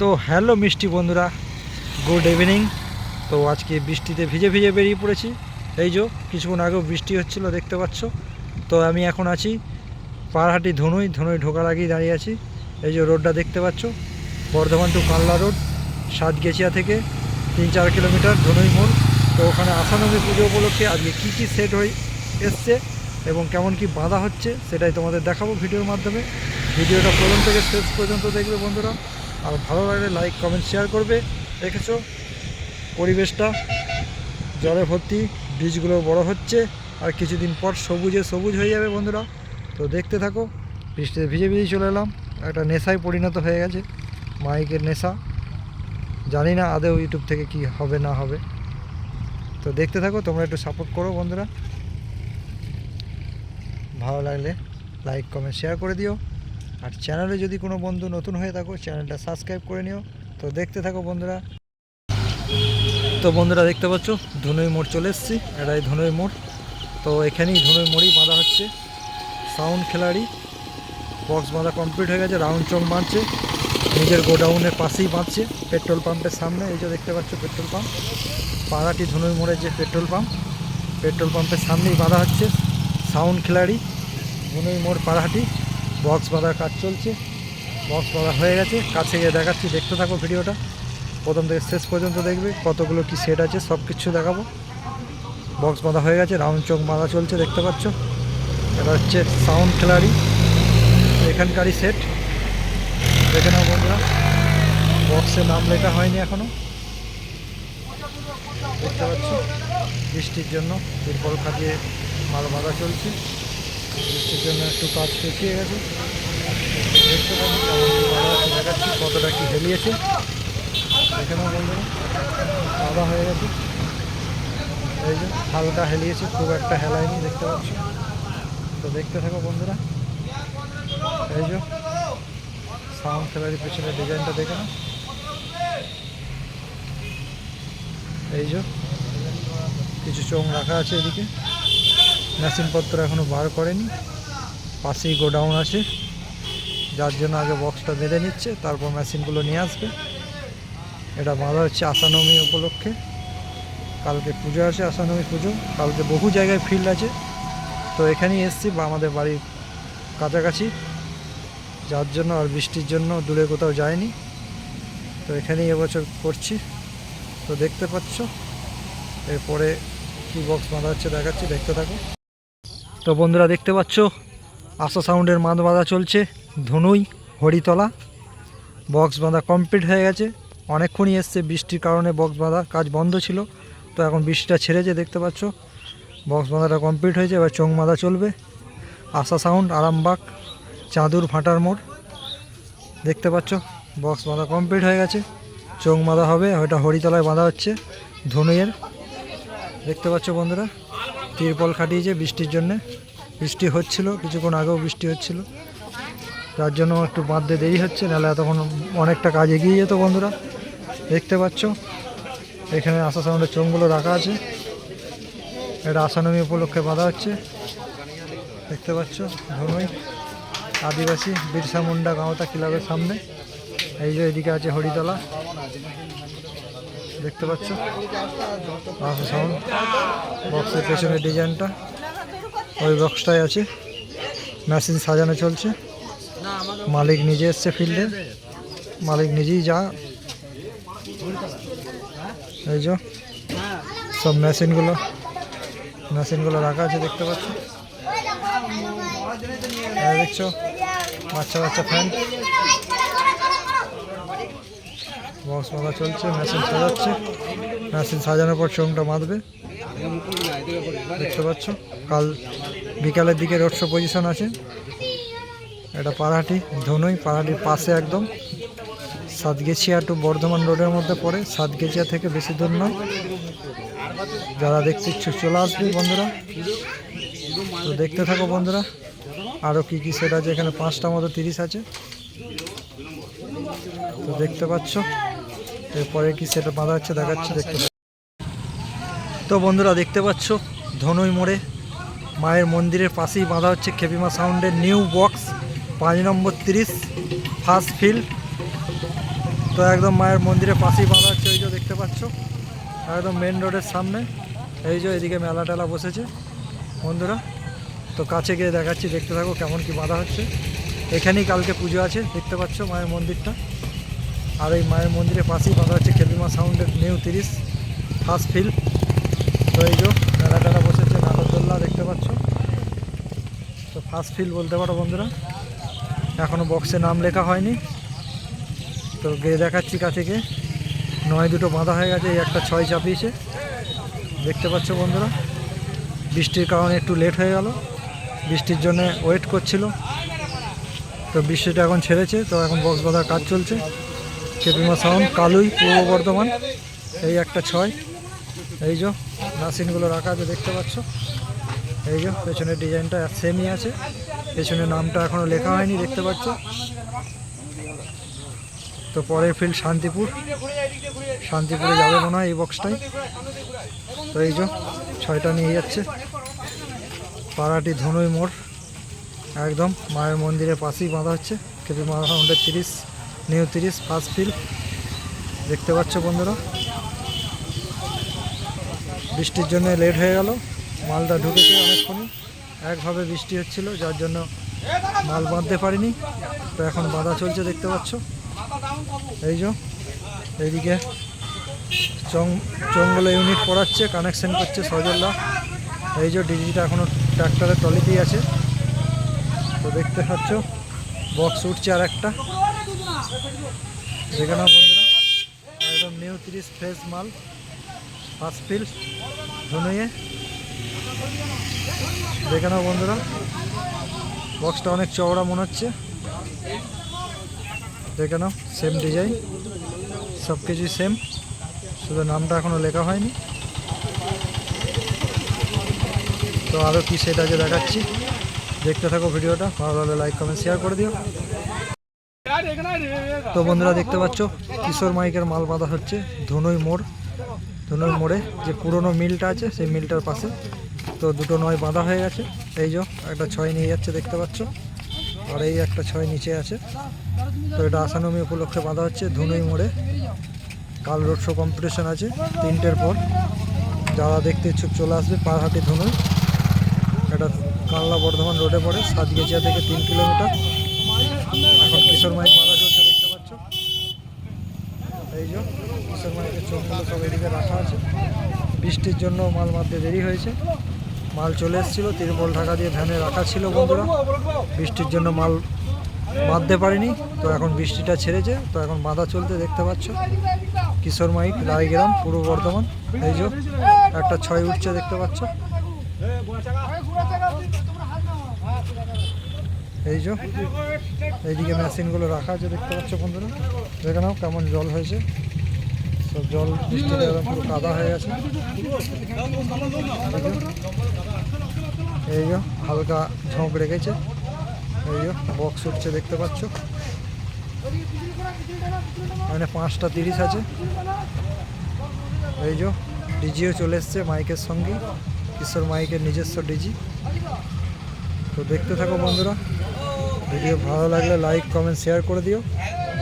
তো হ্যালো মিষ্টি বন্ধুরা, গুড ইভিনিং। তো আজকে বৃষ্টিতে ভিজে ভিজে বেরিয়ে পড়েছি। এই যে, কিছুক্ষণ আগেও বৃষ্টি হচ্ছিল, দেখতে পাচ্ছ। তো আমি এখন আছি পাহাড়হাটি ধনুই ধনুই ঢোকার আগেই দাঁড়িয়ে আছি। এই যে রোডটা দেখতে পাচ্ছ, বর্ধমান টু কাল্লা রোড, সাতগেছিয়া থেকে তিন চার কিলোমিটার ধনুই মোড়। তো ওখানে আসানবী পুজো উপলক্ষে আজকে কী কী সেট হয়ে এসছে এবং কেমন কি বাঁধা হচ্ছে, সেটাই তোমাদের দেখাবো ভিডিওর মাধ্যমে। ভিডিওটা প্রথম থেকে শেষ পর্যন্ত দেখবে বন্ধুরা। আর ভালো লাগলে লাইক, কমেন্ট, শেয়ার করবে। দেখেছ পরিবেশটা? জলে ভর্তি, বীজগুলো বড় হচ্ছে, আর কিছুদিন পর সবুজে সবুজ হয়ে যাবে বন্ধুরা। তো দেখতে থাকো, বৃষ্টিতে ভিজে ভিজেই চলে এলাম। একটা নেশায় পরিণত হয়ে গেছে, মাইকের নেশা। জানি না আদেও ইউটিউব থেকে কি হবে, না হবে। তো দেখতে থাকো, তোমরা একটু সাপোর্ট করো বন্ধুরা। ভালো লাগলে লাইক, কমেন্ট, শেয়ার করে দিও। আর চ্যানেলে যদি কোনো বন্ধু নতুন হয়ে থাকো চ্যানেলটা সাবস্ক্রাইব করে নিও। তো দেখতে থাকো বন্ধুরা। তো বন্ধুরা, দেখতে পাচ্ছ, ধনুই মোড় চলে এসেছি, এটাই ধনুই মোড়। তো এখানেই ধনুই মোড়ই বাঁধা হচ্ছে। সাউন্ড খেলাড়ি বক্স বাঁধা কমপ্লিট হয়ে গেছে রাউন্ড চং বাঁধছে। নিজের গোডাউনের পাশেই বাঁধছে পেট্রোল পাম্পের সামনে। এই যে দেখতে পাচ্ছ পেট্রোল পাম্প পাড়াটি ধনুই মোড়ের যে পেট্রোল পাম্প পেট্রোল পাম্পের সামনেই বাঁধা হচ্ছে। সাউন্ড খেলাড়ি, ধনুই মোড় পাড়াহাটি বক্স বাঁধার কাজ চলছে। বক্স বাঁধা হয়ে গেছে। কাছে গিয়ে দেখাচ্ছি। দেখতে থাকো ভিডিওটা। প্রথম থেকে শেষ পর্যন্ত দেখবে কতগুলো কি সেট আছে সব কিছু দেখাবো। বক্স বাঁধা হয়ে গেছে। রাউন্ড চোখ বাঁধা চলছে, দেখতে পাচ্ছ? এটা হচ্ছে সাউন্ড খেলারি এখানকারই সেট দেখে নাও বন্ধুরা। বক্সে নাম লেখা হয়নি এখনও। দেখতে পাচ্ছ? বৃষ্টির জন্য এরপর খাটিয়ে মাল বাঁধা চলছে। বৃষ্টির জন্য একটু কাজ পেছিয়ে গেছে। দেখতে পাচ্ছি দেখাচ্ছি কতটা কি হেলিয়েছে। এখানেও বন্ধুরা বাঁধা হয়ে গেছে। এই যে, হালকা হেলিয়েছে, খুব একটা হেলায়নি, দেখতে পাচ্ছ। তো দেখতে থাকো বন্ধুরা। এই যে সাউন্ড খেলার পেছনে ডিজাইনটা দেখে না এই যে, কিছু চোং রাখা আছে এদিকে। মেশিনপত্র এখনও বার করেনি। পাশেই গোডাউন আছে। যার জন্য আগে বক্সটা বেঁধে নিচ্ছে, তারপর মেশিনগুলো নিয়ে আসবে। এটা বাঁধা হচ্ছে আশানবমী উপলক্ষে। কালকে পুজো আছে আশানবমী পুজো। কালকে বহু জায়গায় ফিল্ড আছে। তো এখানেই এসছি বা আমাদের বাড়ির কাছাকাছি। যার জন্য আর বৃষ্টির জন্য দূরে কোথাও যায়নি তো এখানেই এবছর করছি। তো দেখতে পাচ্ছ, এরপরে কী বক্স বাঁধা হচ্ছে দেখাচ্ছি, দেখতে থাকো। তো বন্ধুরা দেখতে পাচ্ছ? আশা সাউন্ডের মাদ বাঁধা চলছে। ধনুই, হরিতলা। বক্স বাঁধা কমপ্লিট হয়ে গেছে। অনেকক্ষণই এসছে বৃষ্টির কারণে বক্স বাঁধা কাজ বন্ধ ছিল। তো এখন বৃষ্টিটা ছেড়েছে, দেখতে পাচ্ছ? বক্স বাঁধাটা কমপ্লিট হয়েছে, এবার চোং বাঁধা চলবে। আশা সাউন্ড, আরামবাগ, চাঁদুর ফাটার মোড়। দেখতে পাচ্ছ? বক্স বাঁধা কমপ্লিট হয়ে গেছে। চোং বাঁধা হবে ওইটা হরিতলায় বাঁধা হচ্ছে ধনুইয়ের। দেখতে পাচ্ছ বন্ধুরা? তিরপল খাটিয়েছে বৃষ্টির জন্য। বৃষ্টি হচ্ছিল, কিছুক্ষণ আগেও বৃষ্টি হচ্ছিল। যার জন্য একটু বাঁধতে দেরি হচ্ছে, নাহলে তখন অনেকটা কাজ এগিয়ে যেত বন্ধুরা। দেখতে পাচ্ছ, এখানে আশা সাউন্ডের চোঙগুলো রাখা আছে। এটা আসানবী উপলক্ষে বাঁধা হচ্ছে। দেখতে পাচ্ছ ধনুই আদিবাসী বিরসা মুন্ডা গাঁওতা ক্লাবের সামনে। এই যে এদিকে আছে হরিতলা। দেখতে পাচ্ছ? সাউন্ড বক্সের পেছনের ডিজাইনটা ওই বক্সটাই আছে। মেশিন সাজানো চলছে। মালিক নিজে এসছে ফিল্ডে মালিক নিজেই যা। এই যে, সব মেশিনগুলো মেশিনগুলো রাখা আছে দেখতে পাচ্ছ? দেখছ বাচ্চা বাচ্চা ফ্যান বক্স বাঁধা চলছে মেশিন সাজাচ্ছে। মেশিন সাজানোর পর চোংটা বাঁধবে। দেখতে পাচ্ছ, কাল বিকালের দিকে রোড শো পজিশন আছে। এটা পাড়াটি ধনুই পাড়াটির পাশে একদম। সাতগেছিয়া টু বর্ধমান রোডের মধ্যে পড়ে। সাতগেছিয়া থেকে বেশি দূর নয়। যারা দেখতে ইচ্ছুক চলে আসবে বন্ধুরা। তো দেখতে থাকো বন্ধুরা আরও কী কী সেট আছে। এখানে পাঁচটা মতো তিরিশ আছে। তো দেখতে পাচ্ছ এরপরে কি সেটা বাঁধা হচ্ছে দেখাচ্ছে, দেখতে। তো বন্ধুরা, দেখতে পাচ্ছ, ধনুই মোড়ে মায়ের মন্দিরের পাশেই বাঁধা হচ্ছে খেপিমা সাউন্ডের নিউ বক্স, পাঁচ নম্বর তিরিশ, ফার্স্ট ফিল্ড। তো একদম মায়ের মন্দিরের পাশেই বাঁধা হচ্ছে ওই যে দেখতে পাচ্ছ, একদম মেন রোডের সামনে। এই যে এদিকে মেলা টেলা বসেছে, বন্ধুরা। তো কাছে গিয়ে দেখাচ্ছি, দেখতে থাকো কেমন কি বাঁধা হচ্ছে। এখানেই কালকে পুজো আছে, দেখতে পাচ্ছ মায়ের মন্দিরটা। আর এই মায়ের মন্দিরের পাশেই বাঁধা হচ্ছে খেপিমা সাউন্ডের নিউ তিরিশ ফার্স্ট ফিল তো এই যে মেলা টেলা বসেছে নাগরদোল্লা দেখতে পাচ্ছ। তো ফার্স্ট ফিল বলতে পারো বন্ধুরা। এখনও বক্সে নাম লেখা হয়নি। তো গিয়ে দেখাচ্ছি কাছে গিয়ে নয় দুটো বাঁধা হয়ে গেছে, এই একটা ছয় চাপিয়েছে। দেখতে পাচ্ছ বন্ধুরা, বৃষ্টির কারণে একটু লেট হয়ে গেল। বৃষ্টির জন্য ওয়েট করছিল। তো বৃষ্টিটা এখন ছেড়েছে, তো এখন বক্স বাঁধার কাজ চলছে। কেপিমা সাউন্ড কালুই, পূর্ব বর্ধমান, এই একটা ছয়। এই যে, নাসিনগুলো রাখা আছে, দেখতে পাচ্ছ? এই যে, পেছনের ডিজাইনটা সেমই আছে। পেছনের নামটা এখনও লেখা হয়নি, দেখতে পাচ্ছ? তো পরের ফিল্ড শান্তিপুর। শান্তিপুরে যাবে মনে হয় এই বক্সটাই তো এই যে, ছয়টা নিয়ে যাচ্ছে। পাড়াটি ধনুই মোড়। একদম মায়ের মন্দিরের পাশেই বাঁধা হচ্ছে। কেপি মা হাউন্ডের তিরিশ। নিউ তিরিশ ফার্স্ট ফিল। দেখতে পাচ্ছ বন্ধুরা। বৃষ্টির জন্য লেট হয়ে গেল। মালটা ঢুকেছে অনেকক্ষণই। একভাবে বৃষ্টি হচ্ছিল, যার জন্য মাল বাঁধতে পারিনি। তো এখন বাঁধা চলছে, দেখতে পাচ্ছ। এই যে, এইদিকে চং চঙ্গলে ইউনিট পড়াচ্ছে কানেকশন করছে সজল্লা এই যে, ডিজিটা এখনও ট্র্যাক্টরের টলিতেই আছে। তো দেখতে পাচ্ছ বক্স উঠছে আর একটা দেখে নাও বন্ধুরা। একদম নিউ তিরিশ ফ্রেশ মাল। ফার্স্ট ফিল ধনুয়ে। দেখে নাও বন্ধুরা। বক্সটা অনেক চওড়া মনে হচ্ছে। দেখে নাও সেম ডিজাইন সব কিছুই সেম শুধু নামটা এখনও লেখা হয়নি। তো আরও কি সেটা যে দেখাচ্ছি। দেখতে থাকো ভিডিওটা। ভালো লাগলে লাইক কমেন্ট শেয়ার করে দিও। তো বন্ধুরা দেখতে পাচ্ছ, কিশোর মাইকের মাল বাঁধা হচ্ছে ধনুই মোড়। ধনুই মোড়ে যে পুরনো মিলটা আছে, সেই মিলটার পাশে। তো দুটো নয় বাঁধা হয়ে গেছে। এই যে, একটা ছয় নিয়ে যাচ্ছে দেখতে পাচ্ছ। আর এই একটা ছয় নিচে আছে। তো এটা আসানমি উপলক্ষে বাঁধা হচ্ছে ধনুই মোড়ে। কাল রোড শো কম্পিটিশন আছে তিনটের পর। যারা দেখতে ইচ্ছুক চলে আসবে পাহাড়হাটি ধনুই। এটা কালনা বর্ধমান রোডে পড়ে সাতগেছিয়া থেকে তিন কিলোমিটার। এখন কিশোর মাইক বাঁধা চলছে, দেখতে পাচ্ছ? এই যে, কিশোর মাইকের চোখগুলো সব এদিকে রাখা আছে। বৃষ্টির জন্য মাল মারতে দেরি হয়েছে। মাল চলে এসেছিল, তিরপল ঢাকা দিয়ে ভ্যানে রাখা ছিল বন্ধুরা। বৃষ্টির জন্য মাল বাঁধতে পারিনি, তো এখন বৃষ্টিটা ছেড়েছে, তো এখন বাঁধা চলতে দেখতে পাচ্ছ। কিশোর মাইক, রায়গ্রাম, পূর্ব বর্ধমান। এই যে, একটা ছয় উঠছে, দেখতে পাচ্ছ। এই যে, এইদিকে মেশিনগুলো রাখা আছে, দেখতে পাচ্ছ বন্ধুরা। দেখে নাও কেমন জল হয়েছে। সব জল বৃষ্টিতে কাদা হয়ে গেছে। এই যে, হালকা ঝোঁক রেখেছে। এই যে, বক্স উঠছে, দেখতে পাচ্ছ। এখানে পাঁচটা তিরিশ আছে। এই যে, ডিজিও চলে এসছে মাইকের সঙ্গে। কিশোর মাইকের নিজস্ব ডিজি। তো দেখতে থাকো বন্ধুরা। ভিডিও ভালো লাগলে লাইক কমেন্ট শেয়ার করে দিও।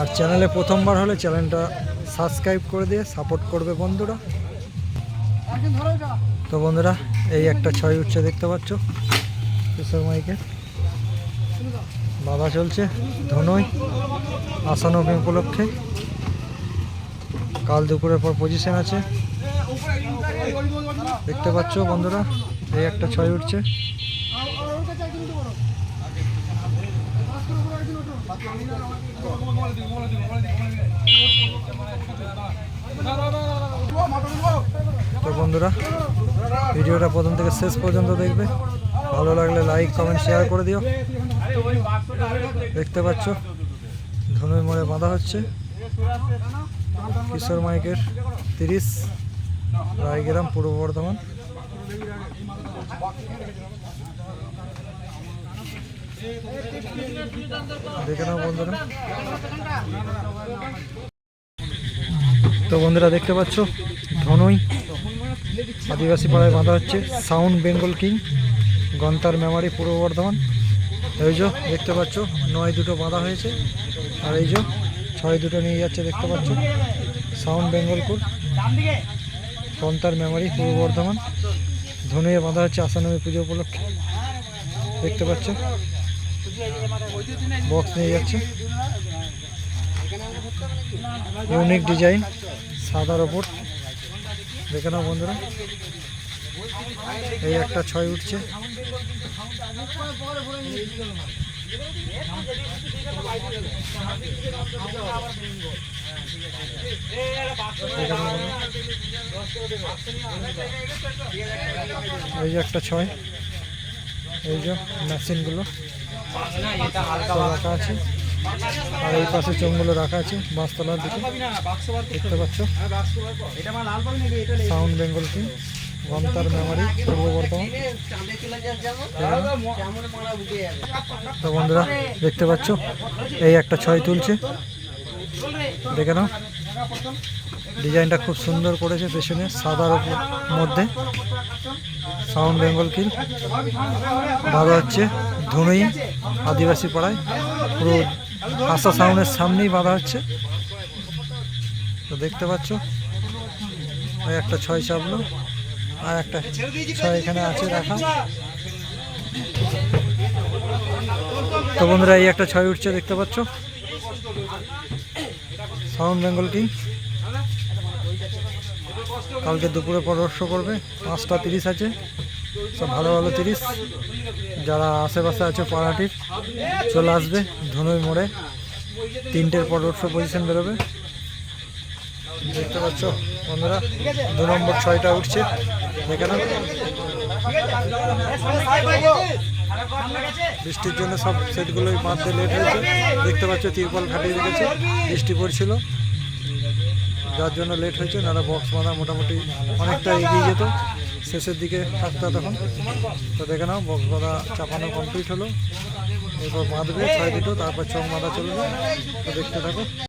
আর চ্যানেলে প্রথমবার হলে চ্যানেলটা সাবস্ক্রাইব করে দিয়ে সাপোর্ট করবে বন্ধুরা। তো বন্ধুরা, এই একটা ছয় উঠছে দেখতে পাচ্ছ। কিশোর মাইকে। বাধা চলছে, ধনই। আসানবী উপলক্ষে। কাল দুপুরের পর পজিশন আছে। দেখতে পাচ্ছ বন্ধুরা, এই একটা ছয় উঠছে। তো বন্ধুরা, ভিডিওটা প্রথম থেকে শেষ পর্যন্ত দেখবে। ভালো লাগলে লাইক কমেন্ট শেয়ার করে দিও। দেখতে পাচ্ছ ধনুই মোড়ে বাঁধা হচ্ছে। কিশোর মাইকের তিরিশ, রায়গ্রাম, পূর্ব বর্ধমান। বন্ধুরা তো বন্ধুরা দেখতে পাচ্ছ, ধনুই, আদিবাসী পাড়ায় বাঁধা হচ্ছে, সাউন্ড বেঙ্গল কিং, গন্তার মেমারি, পূর্ব বর্ধমান। এই যে দেখতে পাচ্ছ, নয় দুটো বাঁধা হয়েছে, আর এই যে ছয় দুটো নিয়ে যাচ্ছে দেখতে পাচ্ছ, সাউন্ড বেঙ্গলপুর গন্তার মেমোরি, পূর্ব বর্ধমান। ধনুয়ে বাঁধা হচ্ছে আসানমী পুজো উপলক্ষে। দেখতে পাচ্ছ বক্স নিয়ে যাচ্ছে। ইউনিক ডিজাইন, সাদার ওপর। দেখে নাও বন্ধুরা। এই একটা ছয় উঠছে। এই যে একটা ছয়। এই যে মেশিনগুলো রাখা আছে। আর এই পাশে চোঙগুলো রাখা আছে বাঁশতলার দিকে। দেখতে পাচ্ছ? সাউন্ড বেঙ্গল কি গমতার মেমারি পূর্ব বর্ধমান। তো বন্ধুরা, দেখতে পাচ্ছ? এই একটা ছয় তুলছে। দেখে নাও। ডিজাইনটা খুব সুন্দর করেছে পেছনে, সাদার মধ্যে। সাউন্ড বেঙ্গল কিল। ভালো হচ্ছে। ধনুই আদিবাসী পাড়ায়। পুরো আশা সাউন্ডের সামনেই বাঁধা হচ্ছে। তো দেখতে পাচ্ছ, ওই একটা ছয় চাপলো, আর একটা ছয় এখানে আছে রাখা। তো বন্ধুরা, এই একটা ছয় উঠছে, দেখতে পাচ্ছ? Sound Bengal king. কালকে দুপুরে পরামর্শ করবে। পাঁচটা তিরিশ আছে। সব ভালো ভালো তিরিশ। যারা আশেপাশে আছে পাড়াটির, চলে আসবে ধনুই মোড়ে। তিনটের পরামর্শ পজিশন বেরোবে। দেখতে পাচ্ছ বন্ধুরা, দু নম্বর ছয়টা উঠছে। দেখে না বৃষ্টির জন্য সব সেটগুলোই বাঁধতে লেট হয়েছে। দেখতে পাচ্ছ তিরপল খাটিয়ে রেখেছে। বৃষ্টি পড়ছিল। যার জন্য লেট হয়েছে, নাহলে বক্স বাঁধা মোটামুটি অনেকটা এগিয়ে যেত। শেষের দিকে থাকতো তখন। তো দেখে নাও বক্স বাঁধা চাপানো কমপ্লিট হলো। এরপর বাঁধবে ছয় দুটো, তারপর চোখ বাঁধা চলবে। তো দেখতে থাকো।